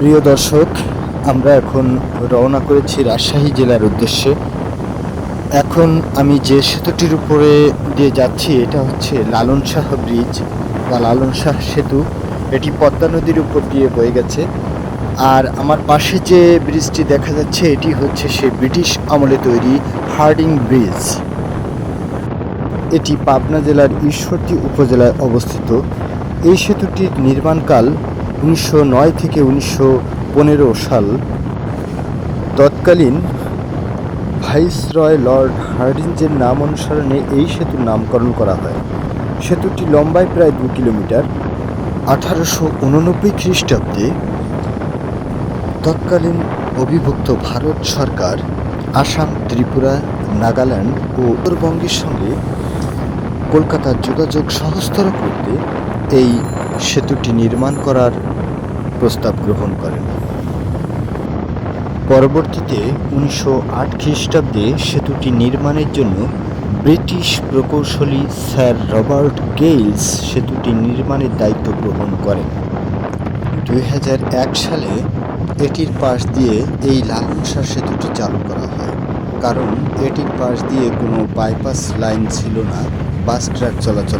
প্রিয় দর্শক, আমরা এখন রওনা করেছি রাজশাহী জেলার উদ্দেশ্যে। এখন আমি যে সেতুটির উপরে দিয়ে যাচ্ছি, এটা হচ্ছে লালন শাহ ব্রিজ বা লালন শাহ সেতু। এটি পদ্মা নদীর উপর দিয়ে বয়ে গেছে। আর আমার পাশে যে ব্রিজটি দেখা যাচ্ছে, এটি হচ্ছে সে ব্রিটিশ আমলে তৈরি হার্ডিং ব্রিজ। এটি পাবনা জেলার ঈশ্বরদী উপজেলায় অবস্থিত। এই সেতুটির নির্মাণকাল উনিশশো নয় থেকে উনিশশো পনেরো সাল তৎকালীন ভাইসরয় লর্ড হার্ডিঞ্জের নাম অনুসরণে এই সেতুর নামকরণ করা হয়। সেতুটি লম্বায় প্রায় দু কিলোমিটার, আঠারোশো উননব্বই খ্রিস্টাব্দে তৎকালীন অবিভক্ত ভারত সরকার আসাম, ত্রিপুরা, নাগাল্যান্ড ও উত্তরবঙ্গের সঙ্গে কলকাতার যোগাযোগ সহজতর করতে এই সেতুটি নির্মাণ করার প্রস্তাব গ্রহণ করেন। পরবর্তীতে উনিশশো আট খ্রিস্টাব্দে সেতুটি নির্মাণের জন্য ব্রিটিশ প্রকৌশলী স্যার রবার্ট গেইলস সেতুটি নির্মাণের দায়িত্ব গ্রহণ করেন। দুই হাজার এক সালে এটির পাশ দিয়ে এই লালনসার সেতুটি চালু করা হয়, কারণ এটির পাশ দিয়ে কোনো বাইপাস লাইন ছিল না, বাস ট্রাক চলাচল